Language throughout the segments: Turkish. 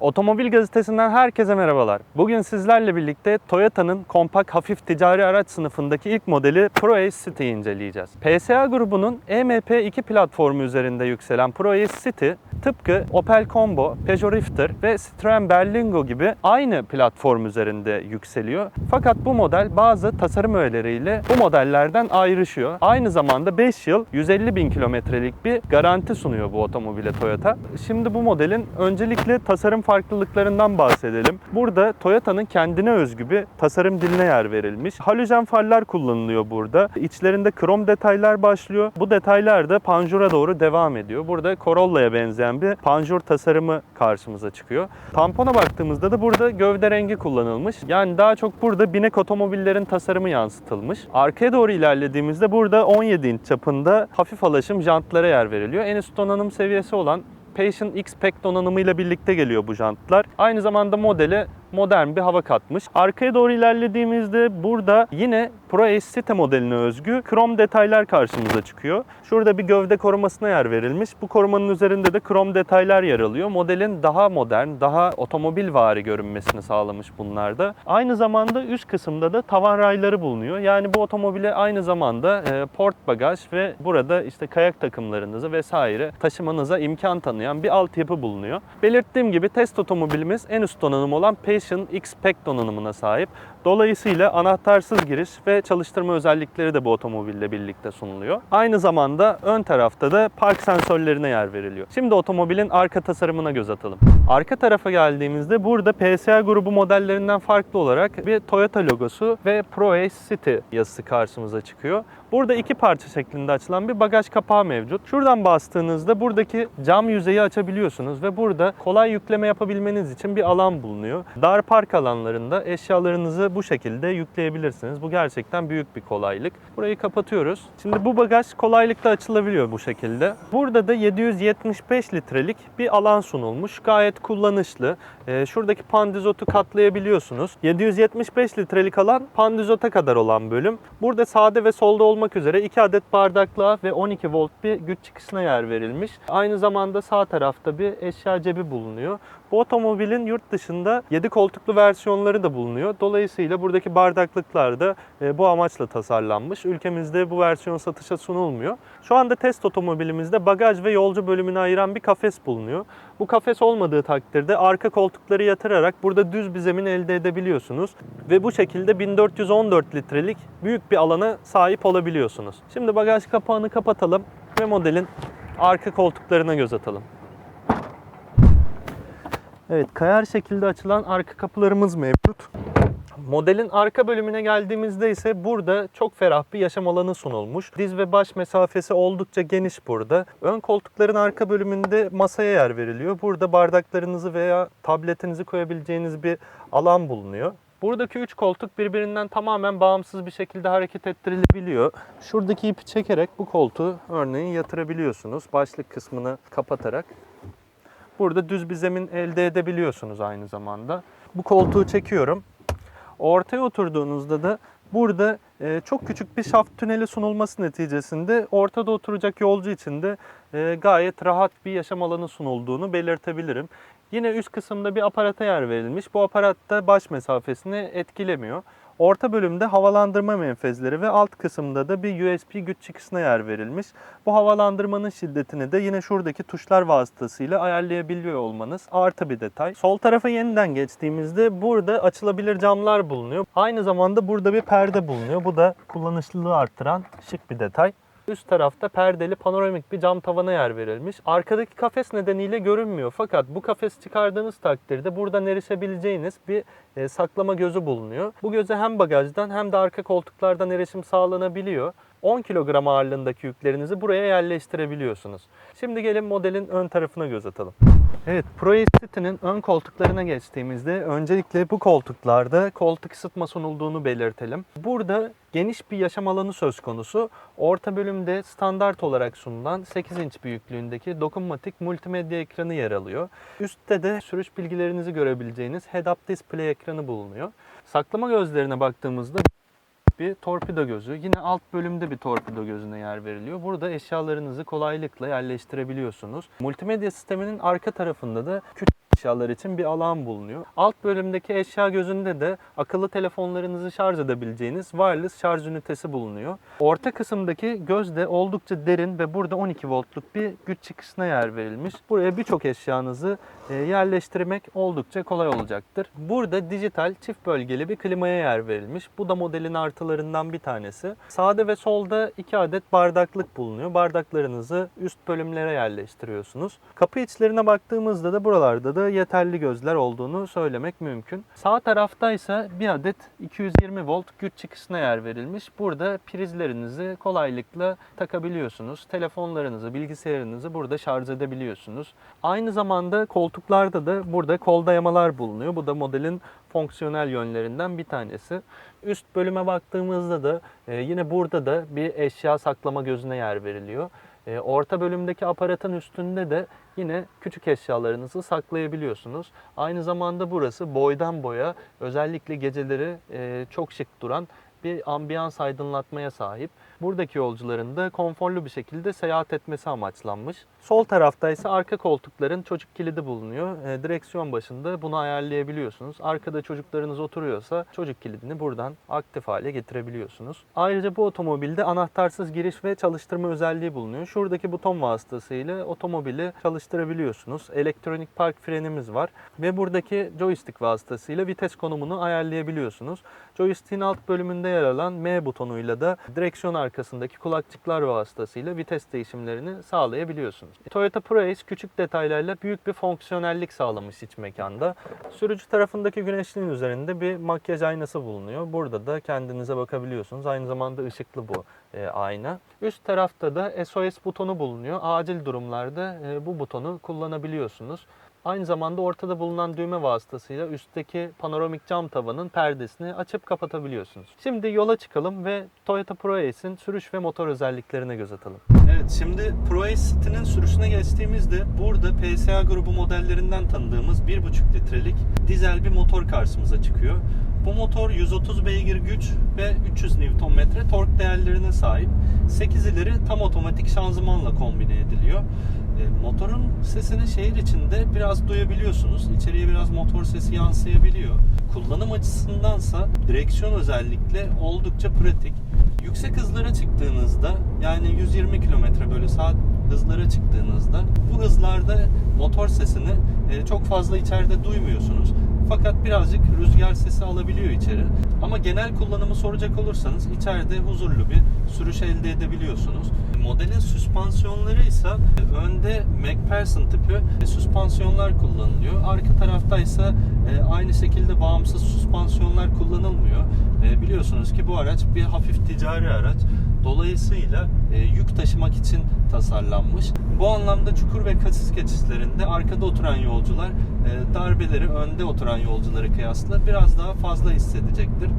Otomobil gazetesinden herkese merhabalar. Bugün sizlerle birlikte Toyota'nın kompakt hafif ticari araç sınıfındaki ilk modeli ProAce City'yi inceleyeceğiz. PSA grubunun E EMP2 platformu üzerinde yükselen ProAce City, tıpkı Opel Combo, Peugeot Rifter ve Citroen Berlingo gibi aynı platform üzerinde yükseliyor. Fakat bu model bazı tasarım öğeleriyle bu modellerden ayrışıyor. Aynı zamanda 5 yıl 150 bin kilometrelik bir garanti sunuyor bu otomobile Toyota. Şimdi bu modelin öncelikle tasarım farklılıklarından bahsedelim. Burada Toyota'nın kendine özgü bir tasarım diline yer verilmiş. Halojen farlar kullanılıyor burada. İçlerinde krom detaylar başlıyor. Bu detaylar da panjura doğru devam ediyor. Burada Corolla'ya benzeyen bir panjur tasarımı karşımıza çıkıyor. Tampona baktığımızda da burada gövde rengi kullanılmış. Yani daha çok burada binek otomobillerin tasarımı yansıtılmış. Arkaya doğru ilerlediğimizde burada 17 inç çapında hafif alaşım jantlara yer veriliyor. En üst donanım seviyesi olan Passion X-Pack donanımıyla birlikte geliyor bu jantlar. Aynı zamanda modele modern bir hava katmış. Arkaya doğru ilerlediğimizde burada yine Pro City modeline özgü krom detaylar karşımıza çıkıyor. Şurada bir gövde korumasına yer verilmiş. Bu korumanın üzerinde de krom detaylar yer alıyor. Modelin daha modern, daha otomobilvari görünmesini sağlamış bunlarda. Aynı zamanda üst kısımda da tavan rayları bulunuyor. Yani bu otomobile aynı zamanda e, port bagaj ve burada işte kayak takımlarınızı vesaire taşımanıza imkan tanıyan bir altyapı bulunuyor. Belirttiğim gibi test otomobilimiz en üst donanım olan Passion X-Pack donanımına sahip. Dolayısıyla anahtarsız giriş ve çalıştırma özellikleri de bu otomobille birlikte sunuluyor. Aynı zamanda ön tarafta da park sensörlerine yer veriliyor. Şimdi otomobilin arka tasarımına göz atalım. Arka tarafa geldiğimizde burada PSA grubu modellerinden farklı olarak bir Toyota logosu ve ProAce City yazısı karşımıza çıkıyor. Burada iki parça şeklinde açılan bir bagaj kapağı mevcut. Şuradan bastığınızda buradaki cam yüzeyi açabiliyorsunuz ve burada kolay yükleme yapabilmeniz için bir alan bulunuyor. Dar park alanlarında eşyalarınızı bu şekilde yükleyebilirsiniz. Bu gerçekten büyük bir kolaylık. Burayı kapatıyoruz. Şimdi bu bagaj kolaylıkla açılabiliyor bu şekilde. Burada da 775 litrelik bir alan sunulmuş. Gayet kullanışlı. Ee, şuradaki pandizotu katlayabiliyorsunuz. 775 litrelik alan pandizota kadar olan bölüm. Burada sağda ve solda olmak üzere 2 adet bardaklığa ve 12 volt bir güç çıkışına yer verilmiş. Aynı zamanda sağ tarafta bir eşya cebi bulunuyor. Bu otomobilin yurt dışında 7 koltuklu versiyonları da bulunuyor. Dolayısıyla buradaki bardaklıklar da e, bu amaçla tasarlanmış. Ülkemizde bu versiyon satışa sunulmuyor. Şu anda test otomobilimizde bagaj ve yolcu bölümünü ayıran bir kafes bulunuyor. Bu kafes olmadığı takdirde arka koltukları yatırarak burada düz bir zemin elde edebiliyorsunuz. Ve bu şekilde 1414 litrelik büyük bir alana sahip olabiliyorsunuz. Şimdi bagaj kapağını kapatalım ve modelin arka koltuklarına göz atalım. Evet, kayar şekilde açılan arka kapılarımız mevcut. Modelin arka bölümüne geldiğimizde ise burada çok ferah bir yaşam alanı sunulmuş. Diz ve baş mesafesi oldukça geniş burada. Ön koltukların arka bölümünde masaya yer veriliyor. Burada bardaklarınızı veya tabletinizi koyabileceğiniz bir alan bulunuyor. Buradaki üç koltuk birbirinden tamamen bağımsız bir şekilde hareket ettirilebiliyor. Şuradaki ipi çekerek bu koltuğu örneğin yatırabiliyorsunuz. Başlık kısmını kapatarak. Burada düz bir zemin elde edebiliyorsunuz aynı zamanda. Bu koltuğu çekiyorum. Ortaya oturduğunuzda da burada e, çok küçük bir şaft tüneli sunulması neticesinde ortada oturacak yolcu için de e, gayet rahat bir yaşam alanı sunulduğunu belirtebilirim. Yine üst kısımda bir aparata yer verilmiş. Bu aparat da baş mesafesini etkilemiyor. Orta bölümde havalandırma menfezleri ve alt kısımda da bir USB güç çıkışına yer verilmiş. Bu havalandırmanın şiddetini de yine şuradaki tuşlar vasıtasıyla ayarlayabiliyor olmanız artı bir detay. Sol tarafa yeniden geçtiğimizde burada açılabilir camlar bulunuyor. Aynı zamanda burada bir perde bulunuyor. Bu da kullanışlılığı arttıran şık bir detay. Üst tarafta perdeli panoramik bir cam tavana yer verilmiş. Arkadaki kafes nedeniyle görünmüyor. Fakat bu kafes çıkardığınız takdirde buradan erişebileceğiniz bir e, saklama gözü bulunuyor. Bu göze hem bagajdan hem de arka koltuklardan erişim sağlanabiliyor. 10 kilogram ağırlığındaki yüklerinizi buraya yerleştirebiliyorsunuz. Şimdi gelin modelin ön tarafına göz atalım. Evet, Pro City'nin ön koltuklarına geçtiğimizde öncelikle bu koltuklarda koltuk ısıtma sunulduğunu belirtelim. Burada geniş bir yaşam alanı söz konusu. Orta bölümde standart olarak sunulan 8 inç büyüklüğündeki dokunmatik multimedya ekranı yer alıyor. Üstte de sürüş bilgilerinizi görebileceğiniz head-up display ekranı bulunuyor. Saklama gözlerine baktığımızda bir torpido gözü. Yine alt bölümde bir torpido gözüne yer veriliyor. Burada eşyalarınızı kolaylıkla yerleştirebiliyorsunuz. Multimedya sisteminin arka tarafında da küçük eşyalar için bir alan bulunuyor. Alt bölümdeki eşya gözünde de akıllı telefonlarınızı şarj edebileceğiniz wireless şarj ünitesi bulunuyor. Orta kısımdaki gözde oldukça derin ve burada 12 voltluk bir güç çıkışına yer verilmiş. Buraya birçok eşyanızı e, yerleştirmek oldukça kolay olacaktır. Burada dijital çift bölgeli bir klimaya yer verilmiş. Bu da modelin artılarından bir tanesi. Sağda ve solda iki adet bardaklık bulunuyor. Bardaklarınızı üst bölümlere yerleştiriyorsunuz. Kapı içlerine baktığımızda da buralarda da yeterli gözler olduğunu söylemek mümkün. Sağ tarafta ise bir adet 220 volt güç çıkışına yer verilmiş. Burada prizlerinizi kolaylıkla takabiliyorsunuz. Telefonlarınızı, bilgisayarınızı burada şarj edebiliyorsunuz. Aynı zamanda koltuklarda da burada kol dayamalar bulunuyor. Bu da modelin fonksiyonel yönlerinden bir tanesi. Üst bölüme baktığımızda da e, yine burada da bir eşya saklama gözüne yer veriliyor. E, Orta bölümdeki aparatın üstünde de yine küçük eşyalarınızı saklayabiliyorsunuz. Aynı zamanda burası boydan boya özellikle geceleri e, çok şık duran bir ambiyans aydınlatmaya sahip. Buradaki yolcuların da konforlu bir şekilde seyahat etmesi amaçlanmış. Sol tarafta ise arka koltukların çocuk kilidi bulunuyor. E, direksiyon başında bunu ayarlayabiliyorsunuz. Arkada çocuklarınız oturuyorsa çocuk kilidini buradan aktif hale getirebiliyorsunuz. Ayrıca bu otomobilde anahtarsız giriş ve çalıştırma özelliği bulunuyor. Şuradaki buton vasıtasıyla otomobili çalıştırabiliyorsunuz. Elektronik park frenimiz var ve buradaki joystick vasıtasıyla vites konumunu ayarlayabiliyorsunuz. Joystick'in alt bölümünde yer alan M butonuyla da direksiyon arkasındaki kulakçıklar vasıtasıyla vites değişimlerini sağlayabiliyorsunuz. Toyota ProAce küçük detaylarla büyük bir fonksiyonellik sağlamış iç mekanda. Sürücü tarafındaki güneşliğin üzerinde bir makyaj aynası bulunuyor. Burada da kendinize bakabiliyorsunuz. Aynı zamanda ışıklı bu e, ayna. Üst tarafta da SOS butonu bulunuyor. Acil durumlarda e, bu butonu kullanabiliyorsunuz. Aynı zamanda ortada bulunan düğme vasıtasıyla üstteki panoramik cam tavanın perdesini açıp kapatabiliyorsunuz. Şimdi yola çıkalım ve Toyota ProAce'in sürüş ve motor özelliklerine göz atalım. Evet şimdi ProAce City'nin sürüşüne geçtiğimizde burada PSA grubu modellerinden tanıdığımız 1.5 litrelik dizel bir motor karşımıza çıkıyor. Bu motor 130 beygir güç ve 300 Nm tork değerlerine sahip. 8 ileri tam otomatik şanzımanla kombine ediliyor. E, Motorun sesini şehir içinde biraz duyabiliyorsunuz. İçeriye biraz motor sesi yansıyabiliyor. Kullanım açısındansa direksiyon özellikle oldukça pratik. Yüksek hızlara çıktığınızda yani 120 km bölü saat hızlara çıktığınızda bu hızlarda motor sesini e, çok fazla içeride duymuyorsunuz. Fakat birazcık rüzgar sesi alabiliyor içeri. Ama genel kullanımı soracak olursanız içeride huzurlu bir sürüş elde edebiliyorsunuz. Modelin süspansiyonları ise önde McPherson tipi süspansiyonlar kullanılıyor. Arka tarafta ise e, aynı şekilde bağımsız süspansiyonlar kullanılmıyor. E, Biliyorsunuz ki bu araç bir hafif ticari araç. Dolayısıyla e, yük taşımak için tasarlanmış. Bu anlamda çukur ve kasis geçişlerinde arkada oturan yolcular e, darbeleri önde oturan yolculara kıyasla biraz daha fazla hissedecektir.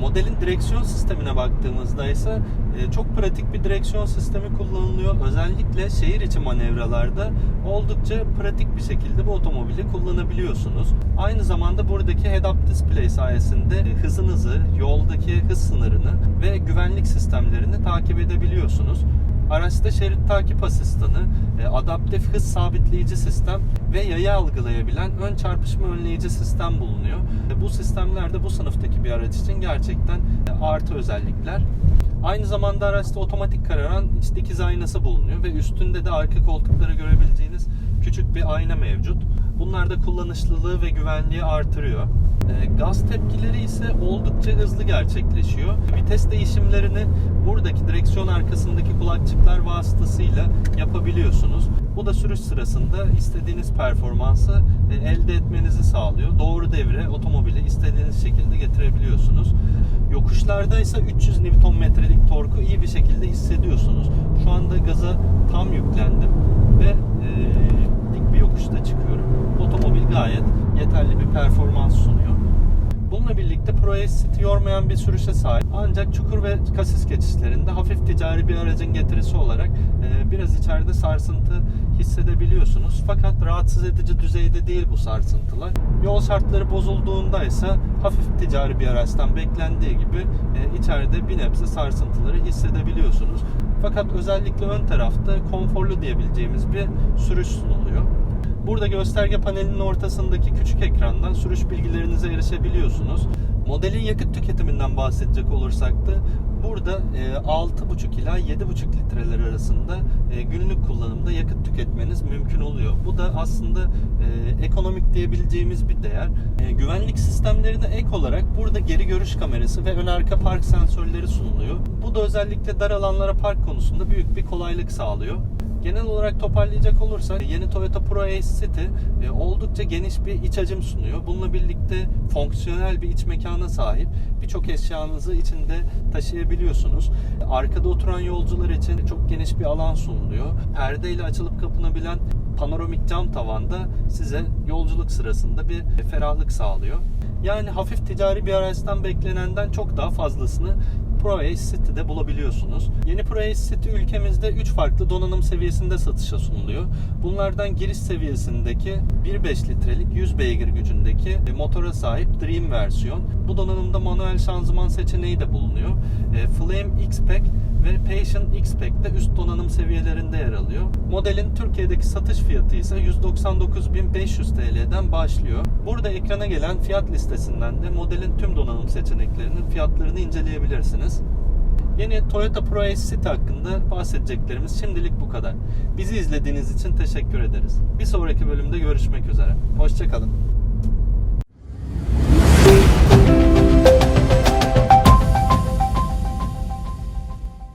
Modelin direksiyon sistemine baktığımızda ise e, çok pratik bir direksiyon sistemi kullanılıyor. Özellikle şehir içi manevralarda oldukça pratik bir şekilde bu otomobili kullanabiliyorsunuz. Aynı zamanda buradaki head-up display sayesinde e, hızınızı, yoldaki hız sınırını ve güvenlik sistemlerini takip edebiliyorsunuz. Araçta şerit takip asistanı, e, adaptif hız sabitleyici sistem ve yaya algılayabilen ön çarpışma önleyici sistem bulunuyor. E, Bu sistemler de bu sınıftaki bir araç için gerçekten e, artı özellikler. Aynı zamanda araçta otomatik kararan iç dikiz aynası bulunuyor ve üstünde de arka koltukları görebileceğiniz küçük bir ayna mevcut. Bunlar da kullanışlılığı ve güvenliği artırıyor. E, Gaz tepkileri ise oldukça hızlı gerçekleşiyor. Vites değişimlerini buradaki direksiyon arkasındaki kulakçıklar vasıtasıyla yapabiliyorsunuz. Bu da sürüş sırasında istediğiniz performansı e, elde etmenizi sağlıyor. Doğru devre otomobili istediğiniz şekilde getirebiliyorsunuz. Yokuşlarda ise 300 Nm'lik torku iyi bir şekilde hissediyorsunuz. Şu anda gaza tam yüklendim ve e, dik bir yokuşta çıkıyorum. Otomobil gayet yeterli bir performans sunuyor. Bununla birlikte ProAce City yormayan bir sürüşe sahip. Ancak çukur ve kasis geçişlerinde hafif ticari bir aracın getirisi olarak e, biraz içeride sarsıntı hissedebiliyorsunuz. Fakat rahatsız edici düzeyde değil bu sarsıntılar. Yol şartları bozulduğunda ise hafif ticari bir araçtan beklendiği gibi e, içeride bir nebze sarsıntıları hissedebiliyorsunuz. Fakat özellikle ön tarafta konforlu diyebileceğimiz bir sürüş sunuluyor. Burada gösterge panelinin ortasındaki küçük ekrandan sürüş bilgilerinize erişebiliyorsunuz. Modelin yakıt tüketiminden bahsedecek olursak da burada e, 6,5 ila 7,5 litreler arasında e, günlük kullanımda yakıt tüketmeniz mümkün oluyor. Bu da aslında e, ekonomik diyebileceğimiz bir değer. E, güvenlik sistemlerine ek olarak burada geri görüş kamerası ve ön arka park sensörleri sunuluyor. Bu da özellikle dar alanlara park konusunda büyük bir kolaylık sağlıyor. Genel olarak toparlayacak olursak yeni Toyota Pro Ace City e, oldukça geniş bir iç hacim sunuyor. Bununla birlikte fonksiyonel bir iç mekana sahip. Birçok eşyanızı içinde taşıyabiliyorsunuz. Arkada oturan yolcular için çok geniş bir alan sunuluyor. Perdeyle açılıp kapanabilen panoramik cam tavanda size yolculuk sırasında bir ferahlık sağlıyor. Yani hafif ticari bir araçtan beklenenden çok daha fazlasını Pro Ace City'de bulabiliyorsunuz. Yeni Pro Ace City ülkemizde 3 farklı donanım seviyesinde satışa sunuluyor. Bunlardan giriş seviyesindeki 1.5 litrelik 100 beygir gücündeki motora sahip Dream versiyon. Bu donanımda manuel şanzıman seçeneği de bulunuyor. E, Flame X-Pack ve Passion X-Pack de üst donanım seviyelerinde yer alıyor. Modelin Türkiye'deki satış fiyatı ise 199.500 TL'den başlıyor. Burada ekrana gelen fiyat listesinden de modelin tüm donanım seçeneklerinin fiyatlarını inceleyebilirsiniz. Yeni Toyota Pro City hakkında bahsedeceklerimiz şimdilik bu kadar. Bizi izlediğiniz için teşekkür ederiz. Bir sonraki bölümde görüşmek üzere. Hoşçakalın.